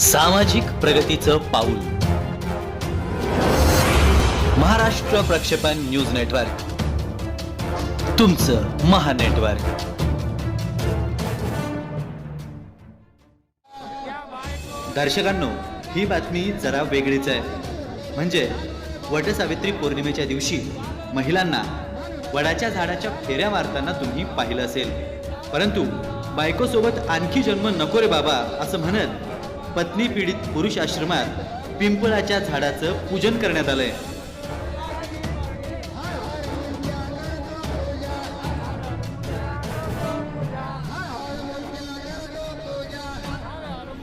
सामाजिक प्रगतीचं पाऊल. महाराष्ट्र प्रक्षेपण न्यूज नेटवर्क. तुमचं महानेटवर्क दर्शकांनो ही बातमी जरा वेगळीच आहे. म्हणजे वटसावित्री पौर्णिमेच्या दिवशी महिलांना वडाच्या झाडाच्या फेऱ्या मारताना तुम्ही पाहिलं असेल. परंतु बायकोसोबत आणखी जन्म नको रे बाबा असं म्हणत पत्नी पीडित पुरुष आश्रमात पिंपळाच्या झाडाचं पूजन करण्यात आलंय.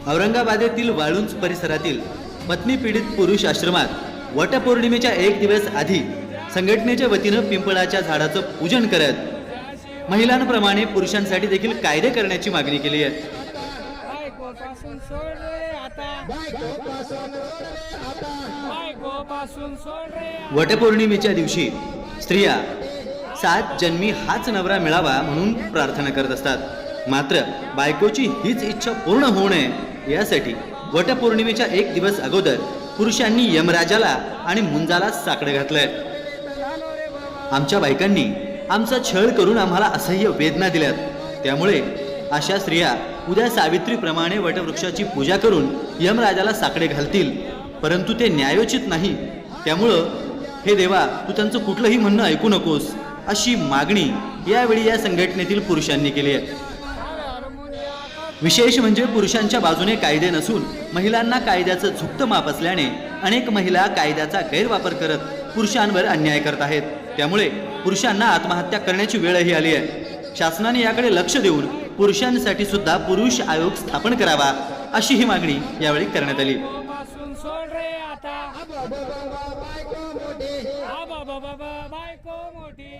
औरंगाबादेतील वाळुंज परिसरातील पत्नी पीडित पुरुष आश्रमात वटपौर्णिमेच्या एक दिवस आधी संघटनेच्या वतीनं पिंपळाच्या झाडाचं पूजन करत महिलांप्रमाणे पुरुषांसाठी देखील कायदे करण्याची मागणी केली आहे. बायकोपासून सोड रे आता. सोड रे वटपौर्णिमेच्या दिवशी स्त्रिया सात जन्मी हाच नवरा मिळावा म्हणून प्रार्थना करत असतात. मात्र बायकोची हीच इच्छा पूर्ण होऊ नये यासाठी वटपौर्णिमेच्या एक दिवस अगोदर पुरुषांनी यमराजाला आणि मुंजाला साकडं घातलंय. आमच्या बायकांनी आमचा छळ करून आम्हाला असह्य वेदना दिल्यात. त्यामुळे अशा स्त्रिया उद्या सावित्रीप्रमाणे वटवृक्षाची पूजा करून यमराजाला साकडे घालतील. परंतु ते न्यायोचित नाही. त्यामुळं हे देवा तू त्यांचं कुठलंही म्हणणं ऐकू नकोस. अशी मागणी यावेळी या संघटनेतील पुरुषांनी केली आहे. विशेष म्हणजे पुरुषांच्या बाजूने कायदे नसून महिलांना कायद्याचं झुकतं माप असल्याने अनेक महिला कायद्याचा गैरवापर करत पुरुषांवर अन्याय करत आहेत. त्यामुळे पुरुषांना आत्महत्या करण्याची वेळही आली आहे. शासनाने याकडे लक्ष देऊन पुरुषांसाठी सुद्धा पुरुष आयोग स्थापन करावा अशी ही मागणी यावेळी करण्यात आली. बाबा बाबा बायको मोठी.